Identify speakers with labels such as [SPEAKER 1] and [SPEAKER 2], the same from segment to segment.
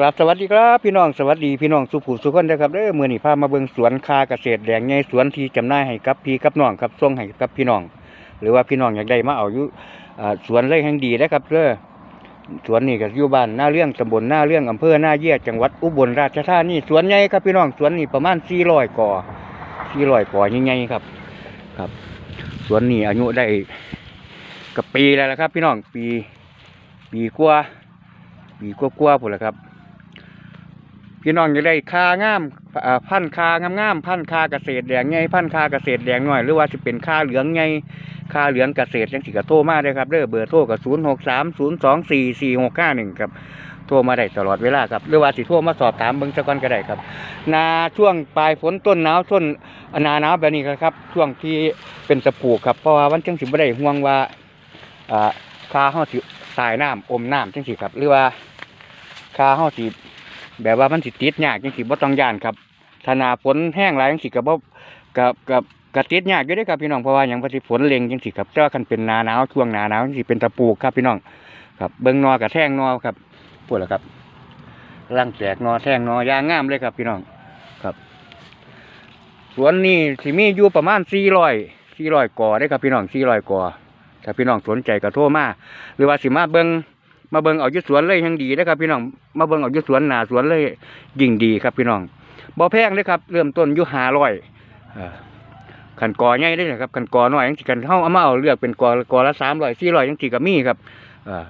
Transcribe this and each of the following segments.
[SPEAKER 1] กราบสวัสดีครับพี่น้องสวัสดีพี่น้องสุขุมสุขคนนะครับเด้อมือนี้พามาเบิ่งสวนคาเกษตรแดงใหญ่สวนที่จำหน่ายให้กับพี่กับน้องครับส่งให้กับพี่น้อง หรือว่าพี่น้องอยากได้มาเอาอยู่อ่าสวนไร่แห่งดีนะครับเด้อสวนนี้ก็อยู่บ้านหน้าเรื่องตำบลหน้าเรื่องอำเภอหน้าเยี่ยจังหวัดอุบลราชธานีสวนใหญ่ครับพี่น้องสวนนี้ประมาณ400กอ400กอใหญ่ๆครับ ครับ สวนนี้อายุได้กับปีแล้วละครับ พี่น้องปี ปีกว่าปีกว่าๆพุ่นละครับ พี่น้องจะได้คางามอ่าพันธุ์คางามๆพันคาเกษตรแดงใหญ่พันคาเกษตรแดงหน้อย หรือว่าจะเป็นคาเหลืองใหญ่คาเหลืองเกษตรจังสิก็โทรมาได้ครับเด้อเบอร์โทรกับศูนย์หกสามศูนย์สองสี่สี่หกห้าหนึ่งครับโทรมาได้ตลอดเวลาครับหรือว่าสิโทรมาสอบถามเบิ่งสักก่อนก็ได้ครับนาช่วงปลายฝนต้นหนาวต้นนาหนาวแบบนี้ครับ ช่วงที่เป็นตะปลูกครับเพราะว่าวันจังสิบ่ได้ห่วงว่าอ่าคาเฮาสิสายน้ำอมน้ำจังสิครับ หรือว่าคาเฮาสิ แบบว่ามันสิติดยากจังสิบ่ต้องย่านครับถ้าหนาฝนแห้งหลายจังสิก็บ่กับกับกระติดยากอยู่ด้อครับพี่น้องเพราะว่าหยังบ่สิฝนเล็งจังสิครับแต่ว่าคันเป็นนาหนาวช่วงนาหนาวจังสิเป็นตะปูครับพี่น้องครับเบิ่งนอกับแท่งนอครับปวดแล้วครับร่างแตกนอแท่งนอยางงามเลยครับ พี่น้องครับ สวนนี้สิมีอยู่ประมาณ400 400กอได้ครับพี่น้อง400กอถ้าพี่น้องสนใจก็โทรมาหรือว่าสิมาเบิ่ง มาเบิ่งเอาอยู่สวนเลยยังดีนะครับ พี่น้องมาเบิ่งเอาอยู่สวนหนาสวนเลยยิ่งดีครับ พี่น้องบ่แพงเลยครับ เริ่มต้นอยู่ห้าร้อยขันกอใหญ่ได้เลยครับขันกอน้อยยังสิกันเฮาเอามาเอาเลือกเป็นกอกอละสามร้อยสี่ร้อยยังสิก็มีครับอ่อ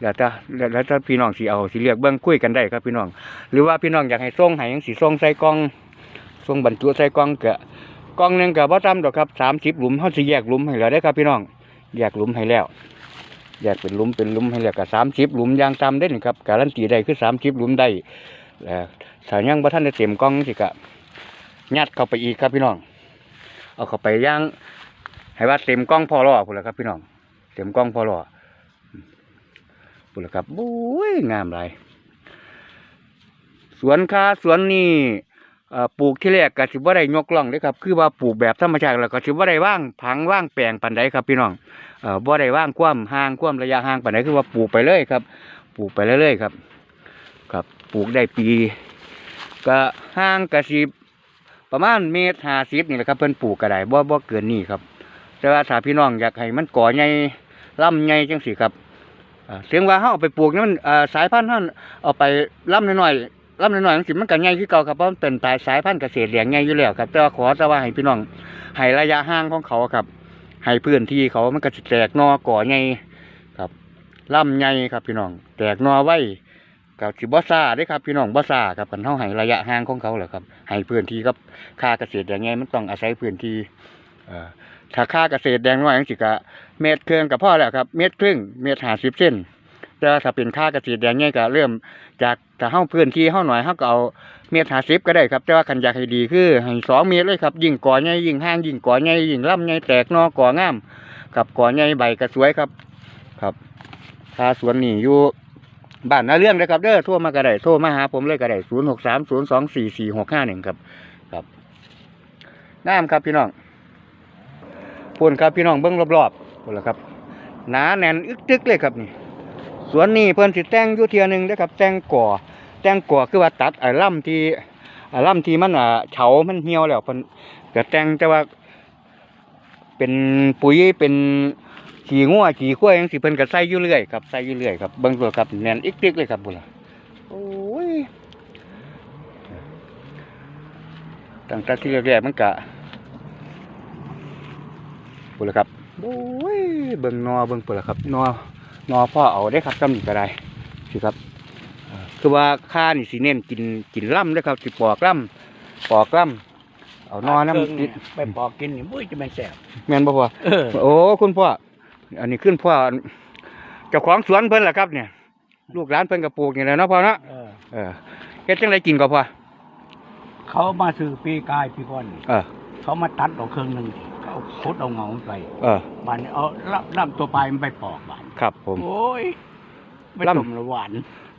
[SPEAKER 1] แล้วถ้าแล้วถ้าพี่น้องสิเอาสิเลือกเบิ่งคุยกันได้ครับพี่น้อง หรือว่าพี่น้องอยากให้ส่งให้ยังสิส่งใส่กล่องส่งบรรจุใส่กล่องก็กล่องหนึ่งก็บ่ต่ำดอกครับสามสิบหลุมเฮาสิแยกหลุมให้แล้วได้ครับพี่น้อง แยกหลุมให้แล้ว แยกเป็นลุมเป็นลุมให้แล้วก็สามสิบลุมยางต่ำได้นี่ครับการันตีได้คือสามสิบลุมได้แล้วถ้ายังบ่ทันได้เต็มกล่องสิกะยัดเข้าไปอีกครับพี่น้อง เอาเข้าไปย่างให้ว่าเต็มกล่องพอรอพุ่นละครับ พี่น้อง เต็มกล่องพอรอพุ่นละครับบุ้ยงามหลยสวนคาสวนนี่ ปลูกที่แรกก็สิบ่าได้ยกล่องเลยครับ คือว่าปลูกแบบธรรมชาติแล้วก็สิบ่าได้ว่างผังว่างแปลงปานใดครับพี่น้องเอ่อบ่ได้ว่างความห่างความระยะห่างปานใดคือว่าปลูกไปเลยครับ ปลูกไปเรื่อยๆครับ ครับปลูกได้ปี ก็ห่างกะสิประมาณเมตรห้าสิบนี่แหละครับ เพิ่อนปลูกก็ได้บ่บ่เกินนี่ครับ แต่ว่าถ้าพี่น้องอยากให้มันก่อใหญ่ล่ำใหญ่จังสิครับอ่าถึงว่าเฮาเอาไปปลูกนี่มันสายพันธุ์เฮาเอาไปล่ำน้อย ล่ำน้อยๆจังสิมันก็ใหญ่คือเก่าครับเพราะมันเป็นสายสายพันธุ์เกษตรเลี้ยงใหญ่อยู่แล้วครับแต่ว่าขอแต่ว่าให้พี่น้องให้ระยะห่างของเขาครับให้พื้นที่เขามันก็สิแตกนอก่อใหญ่ครับล่ำใหญ่ครับพี่น้อง แตกนอไว้กับสิบ่ซ่าด้ครับพี่น้องบ่ซ่าครับกันเฮาให้ระยะห่างของเขาแหละครับให้พื้นที่กับค่าเกษตรอย่างไงมันต้องอาศัยพื้นที่ถ้าค่าเกษตรแดงน้อยจังสิก็เมตรครึ่องก็พอแล้วครับ เมตรครึ่งเมตร50เซน แต่ถ้าเป็นค่าเกษตรแดงใหญ่ก็เริ่มจากถ้าเฮาพื้นที่เฮาหน่อยเฮาก็เอาเมตร50ก็ได้ครับ แต่ว่าคันอยากให้ดีคือให้สองเมตรเลยครับ ยิ่งก่อใหญ่ยิ่งห่างยิ่งก่อใหญ่ยิ่งล่ำใหญ่แตกนอก่องามกับก่อใหญ่ใบก็สวยครับ ครับถ้าสวนนี่อยู่บ้านนาเรื่องเลยครับเด้อโทรมาก็ได้โทรมาหาผมเลยก็ได้ศูนย์หกสามศูนย์สองสี่สี่หกห้าหนึ่งครับครับน้ำครับพี่น้องพูนครับพี่น้องเบิ้งรอบๆพูนละครับหนาแน่นอึกตึกเลยครับนี่ สวนนี่เพิ่นสิแต่งอยู่เทียหนึงเด้อครับแต่งก่อแต่งก่อคือว่าตัดไอ้ล่ำที่ไอ้ล่ำที่มันอ่าเฉามันเหี่ยวแล้วเพิ่นก็แต่งแต่ว่า เป็นปุ๋ยเป็นขี้งัวขี้ขั้วยังสิเพิ่นก็ใส่อยู่เรื่อยครับใส่อยู่เรื่อยครับเบิ่งตัวครับแน่นอีกติกเลยครับพุ่นล่ะโอ้ยตั้งแต่ที่แรกๆมันก็พุ่นล่ะครับโอ้ยเบิ่งนอเบิ่งพุ่นล่ะครับนอ นอพ่อเอาได้ครับจำนี้ก็ได้สิครับเอ่อคือว่าข้านี่สิเน้นกินกินล่ำเด้อครับสิปอกล่ำปอกล่ำเอานอน้ำ
[SPEAKER 2] เคิง
[SPEAKER 1] ติ
[SPEAKER 2] นี่
[SPEAKER 1] ด
[SPEAKER 2] ไปปอกกินนี่มุ้ยจะไม่แสบ
[SPEAKER 1] แม่นบ่พ่อ
[SPEAKER 2] เออ
[SPEAKER 1] โอ้คุณพ่ออันนี้ขึ้นพ่อเจ้าของสวนเพิ่นล่ะครับเนี่ย ลูกหลานเพิ่นก็ปลูกนี่แหละเนาะพ่อเนาะ
[SPEAKER 2] เออ
[SPEAKER 1] เออเฮ็ดจังไดกินก็พ่อ
[SPEAKER 2] เขามาซื้อปีกายปีก่อนนี่
[SPEAKER 1] เออ
[SPEAKER 2] เขามาตัดเอาเครื่องหนึ่งเขาพุดเอาเงามันไป
[SPEAKER 1] เออ
[SPEAKER 2] บานนี้เอาล่ำล่ำตัวปลายมันไปปอกบาน
[SPEAKER 1] ครับผม
[SPEAKER 2] โอ้ยไม่
[SPEAKER 1] ล่ำ
[SPEAKER 2] ต้มละหวาน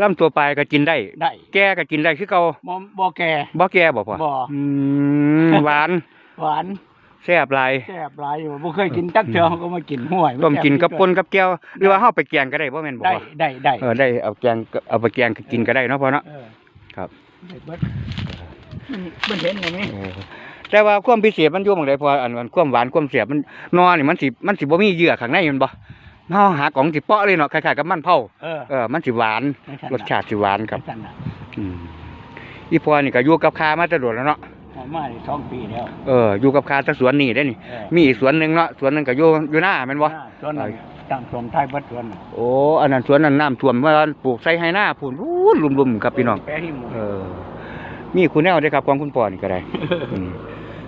[SPEAKER 1] ลำตัวปลายก็กินได้
[SPEAKER 2] ได้
[SPEAKER 1] แก่ก็กินได้คือเก่า
[SPEAKER 2] บ่บ่แก่
[SPEAKER 1] บ่แก่บ่พ่อ
[SPEAKER 2] บ่
[SPEAKER 1] อืมหวาน
[SPEAKER 2] หวาน
[SPEAKER 1] สแซ่บหลาย
[SPEAKER 2] แซ่บหลายอยู่บ่เคยกินจักเทื่อเขาก็มากินห้วย
[SPEAKER 1] ต้มกินกับปนกับแก้วหรือว่าเฮาไปแกงก็ได้บ่แม่นบ่
[SPEAKER 2] ได้
[SPEAKER 1] ว่า
[SPEAKER 2] ได้ได้
[SPEAKER 1] เออได้เอาแกงก็เอาไปแกงก็กินก็ได้เนาะพ่อเนาะ
[SPEAKER 2] เออ
[SPEAKER 1] ครับ
[SPEAKER 2] ได้เบิดมันมันเห็นอย่างนี้
[SPEAKER 1] เออแต่ว่าความพิเศษมันอยู่หม่องใดพออันอันความหวานความแซ่บมันนอนี่มันสิมันสิบ่มีเยื่อข้างในแมันบ่ เฮาหาของสิเปาะเลยเนาะคล้ายๆกับมันเผา
[SPEAKER 2] เออ
[SPEAKER 1] เออมันสิหวาน
[SPEAKER 2] ไม่ทัน
[SPEAKER 1] รสชาติสิหวานครับ
[SPEAKER 2] ไม่ทันน่ะ
[SPEAKER 1] อืมอีพอนี่ก็อยู่กับคามาแตลอดแล้วเนาะ
[SPEAKER 2] หอมมาได้สองปีแล้ว
[SPEAKER 1] เอออยู่กับคาแตะสวนนี่ได้นี่
[SPEAKER 2] เออ
[SPEAKER 1] มีอีกสวนหนึงเนาะสวนหนึงก็อยู่อยู่หน้าแม่นบ่
[SPEAKER 2] สวนนั้นตั้งสมไทยเบิดสวนน่ะ
[SPEAKER 1] โอ้อันนั้นสวนนั้นน้ำท่วมว่าปลูกใส่ไฮหน้าพูนรูนลุมๆครับพี่น้อง
[SPEAKER 2] แปะให้หมด
[SPEAKER 1] เออ มีคุณแนวเด้อครับของคุณพ่อนี่ก็ได้ อืม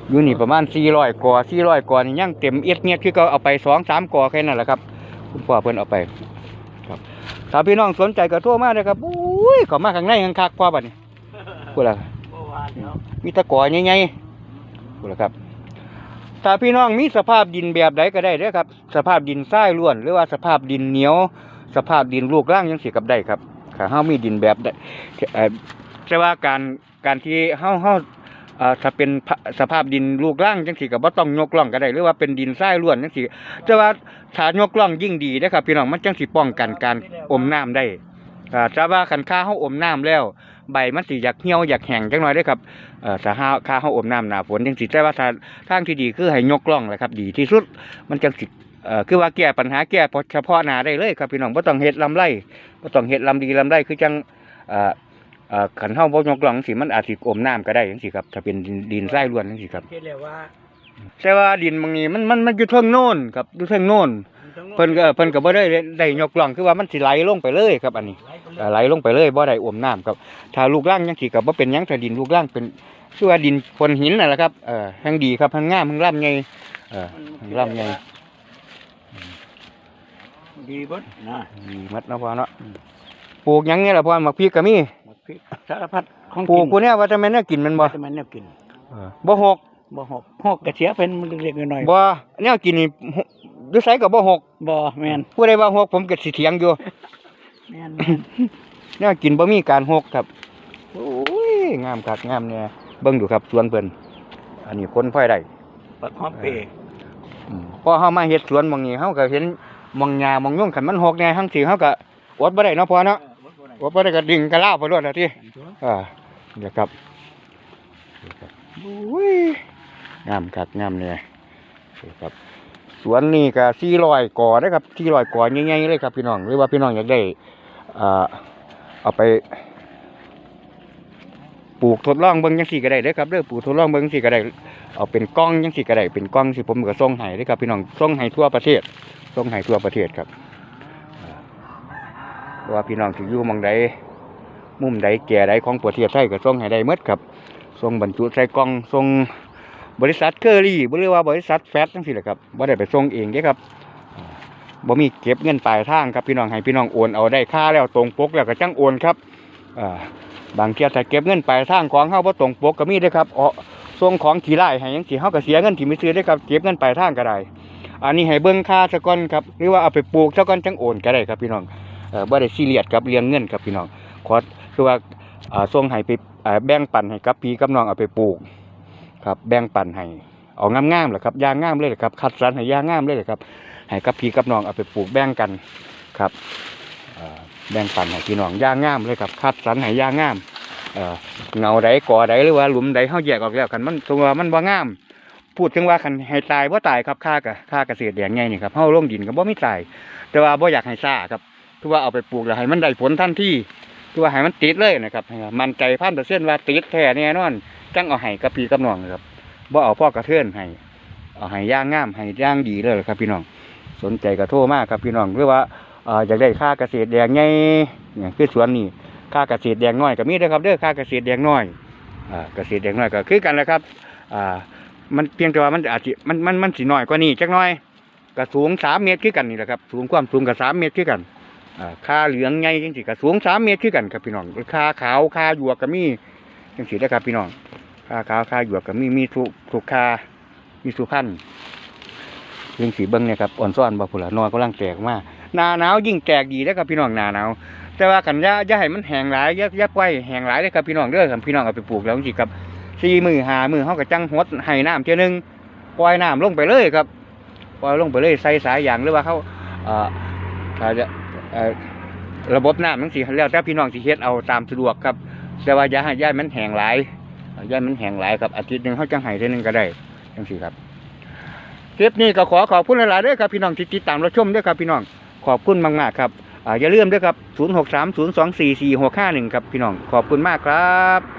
[SPEAKER 1] อยู่นี่ประมาณ400กอ400กอนี่ยังเต็มเอียดเงียดคือเขาเอาไป2 3กอแค่นั้นแหละครับ คุณพ่อเพิ่นเอาไป ครับถ้าพี่น้องสนใจก็โทรมาเด้อครับอุ้ยเข้ามาข้างในข้างคักพ่อบัดนี้พูดล่ะ
[SPEAKER 2] เมื่อวานเนาะ
[SPEAKER 1] มีตะกอใหญ่ๆพูดล่ะครับถ้าพี่น้องมีสภาพดินแบบใดก็ได้เด้อครับ สภาพดินทรายล้วน หรือว่าสภาพดินเหนียว สภาพดินลูกร่างยังสิกับได้ครับถ้าเฮามีดินแบบใดเอ่อแต่ว่าการการที่เฮาเฮาเอ่อถ้าเป็นสภาพดินลูกร่างจังสิก็บ่ต้องยกล่องก็ได้หรือว่าเป็นดินทรายล้วนจังสิแต่ว่าถ้ายกล่องยิ่งดีนะครับพี่น้องมันจังสิป้องกันการอมน้ำได้อ่าแต่ว่าคันค่าเฮาอมน้ำแล้ว ใบมันสิอยากเหี่ยวอยากแห้งจังหน่อยเด้ครับอ่อถ้าเฮาค่าเฮาอมน้ำหนาฝนจังสิแต่ว่าทางที่ดีคือให้ยกล่องแหละครับ ดีที่สุดมันจังสิเอ่อคือว่าแก้ปัญหาแก้เฉพาะหน้าได้เลยครับพี่น้องบ่ต้องเฮ็ดลำไรบ่ต้องเฮ็ดลำดีลำไรคือจังอ่อเอ่อ ขันเฮาบ่ยกล่องจังซี่มันอาจสิอมน้ำก็ได้จังซี่ครับถ้าเป็นดินดินทรายล้วนจังซี่ครับ
[SPEAKER 2] คิดเลยว่า
[SPEAKER 1] แต่ว่าดินบางนี้มันมันมันอยู่เทิงโน่นครับอยู่เทิงโน่นเพิ่นก็เพิ่นก็บ่ได้ได้ยกล่องคือว่ามันสิไหลลงไปเลยครับ อันนี้เอ่อไหลลงไปเลยบ่ได้อมน้ำครับถ้าลูกล่างจังซี่ก็บ่เป็นหยังถ้าดินลูกล่างเป็นคือว่าดินพนหินนั่นแหละครับเอ่อแห่งดีครับแห่งงามแห่งร่ำใหญ่เอ่อแห่งร่ำใหญ่
[SPEAKER 2] ดีเบิดนะ
[SPEAKER 1] ดีมัดเนาะพ่อเนาะปลูกหยังเนี่ยล่ะพ่อหมักพริกก็มี
[SPEAKER 2] บักพริก สารพัดของ
[SPEAKER 1] ปลู
[SPEAKER 2] กิ
[SPEAKER 1] ก
[SPEAKER 2] น
[SPEAKER 1] กูเนี่ยว่าจะแม่นแนวกินแมันบ่
[SPEAKER 2] จะมันแนวกิน
[SPEAKER 1] เออบ่หก
[SPEAKER 2] บ่หกหกกระเทียเป็นมันเล็กๆน้อย
[SPEAKER 1] บ่แนวกินนี่หอยู่ไสก็บ่หก
[SPEAKER 2] ๆบ่แม่น
[SPEAKER 1] ผู้ใดว่าหกผมก็สิเถียงอยู่
[SPEAKER 2] แม่น
[SPEAKER 1] แนวกินบ่มีการหกครับ โอ้ย งามคักงามแน่เบิ่งดูครับสวนเพิ่นอันนี้คนพ่อยได้
[SPEAKER 2] บักหอมเปรย์
[SPEAKER 1] อืมพอเฮามาเฮ็ดสวนหม่องนี้เฮาก็เห็นหม่องหญ้าหม่องยุ่งคันมันหกแน่ทั้งสี่เฮาก็อดบ่ได้เนาะพ่อเนาะ อดบ่ได้ก็ดึงกระลาวไปรวดแล้วติอ่าเดี๋ยวครับนี่ครับอุ้ยงามคักงามเนี่ยนี่ครับสวนนี่ก็สี่ร้อยก่อได้อครับสี่ร้อยก่อใหญ่ๆเลยครับพี่น้องหรือว่าพี่น้องอยากได้อ่าเอาไปปลูกทดลองเบิ่งจังซี่ก็ได้เด้อครับเด้อปลูกทดลองเบิ่งจังซี่ก็ได้เอาเป็นกล้องจังซี่ก็ได้เป็นกล้องสิผมก็ส่งให้เด้อครับพี่น้องส่งให้ทั่วประเทศส่งให้ทั่วประเทศครับอ่าเพราะ ว่าพี่น้องสิอยู่มองใดมุมใดแก่ใดของประเทศไทยก็ส่งให้ได้หมดครับส่งบรรจุใส่กล่องส่งบริษัทเคอรี่บรียกว่าบริษัทแฟตจังซี่แหละครับบ่าได้ไปส่งเองเด้ครับบ่มีเก็บเงินปลายทางครับพี่น้องให้พี่น้องโอนเอาได้ค่าแล้วตรงปกแล้วก็จังโอนครับบางเที่ยถ้าเก็บเงินปลายทางของเฮาบ่ตรงปกก็มีเด้ครับอ๋อส่งของขี่ไล่ให้จังซี่เฮาก็เสียเงินที่ไม่ซื้อได้ครับเก็บเงินปลายทางก็ได้อันนี้ให้เบิ่งค่าซะก่อนครับหรือว่าเอาไปปลูกซะก่อนจังโอนก็ได้ครับพี่น้อง บ่ได้ซีเรียสกับเรื่องเงินครับพี่น้องขอคือว่าส่งให้ไปแบ่งปันให้กับพี่กับน้องเอาไปปลูกครับแบ่งปันให้เอางามๆแหละครับยางงามเลยครับคัดสรรให้ยางงามเลยครับให้กับพี่กับน้องเอาไปปลูกแบ่งกันครับแบ่งปันให้พี่น้องยางงามเลยครับคัดสรรให้ยางงามเงาใดก่อใดหรือว่าหลุมใดเฮาแยกออกแล้วกันมันตัวามันบ่งาม พูดถึงว่าคันให้ตายบ่าตายครับค่ากะค่าเกษตรแดงใหญ่นี่ครับเฮาลงดินก็บ่มีตาย แต่ว่าบ่อยากให้ซ่าครับ คือว่าเอาไปปลูกแล้วให้มันได้ผลทันทีคือว่าให้มันติดเลยนะครับให้มันใจพันเปอร์เซ็นต์ว่าติดแท้แน่นอนจังเอาให้กับพี่กับน้องนะครับบ่เอาพ่อกระเทือนให้เอาให้ย่างงามให้ย่างดีเลยครับ พี่น้อง สนใจกระโทมากครับพี่น้องหรือว่าอยากได้ค่าเกษตรแดงใหญ่เนี่ยคือสวนนี่ค่าเกษตรแดงน้อยก็มีด้อครับเด้อค่าเกษตรแดงน้อยอ่าเกษตรแดงน้อยก็คือกันแหละครับอ่ามันเพียงแต่ว่ามันอาจจะมันมันมันสิน้อยกว่านี้จักน้อยก็สูงสามเมตรคือกันนี่แหละครับ สูงความสูงกับสามเมตรคือกัน ค่าเหลืองใหญ่จังสิก็สูงสามเมตรคือกันครับพี่น้องค่าขาวค่าหยวกก็มีจังสิได้ครับพี่น้องค่าขาวค่าหยวกก็มีมีทุกทุค่ามีสุพรรณเรื่งสีเบิ้งเนี่ยครับอ่อนซ้อนบ่พุ่นละนอนกำลังแตกมาหนาหนาวยิ่งแตกดีแล้วครับพี่น้องหนาหนาวแต่ว่ากันย่าย่าให้มันแห้งหลายย่าย่าปล่อยแห้งหลายเลยครับพี่น้องเด้อครับพี่น้องเอาไปปลูกแล้วจังครับสี่มือหามือเฮาก็จังหดให้น้ำเท่ยหนึงปล่อยน้ำลงไปเลยครับปล่อยลงไปเลยใส่สายยางหรือว่าเขาเอ่อถ้าจะ ระบบน้ำทั้งสี่แล้วแต่พี่น้องสีเฮ็ดเอาตามสะดวกครับ แต่ว่าอย่าให้ย่ายมันแห้งหลายย่ายมันแห้งหลายครับอาทิตย์หนึ่งเขาจังไห้เท่านึงก็ได้จังสี่ครับคลิปนี้ก็ขอขอบคุณหลายๆด้วยครับพี่น้องที่ติดตามรับชมด้วยครับพี่น้องขอบคุณมากๆครับอ่าอย่าลืมด้วยครับ 0630244651 ครับพี่น้อง ขอบคุณมากครับ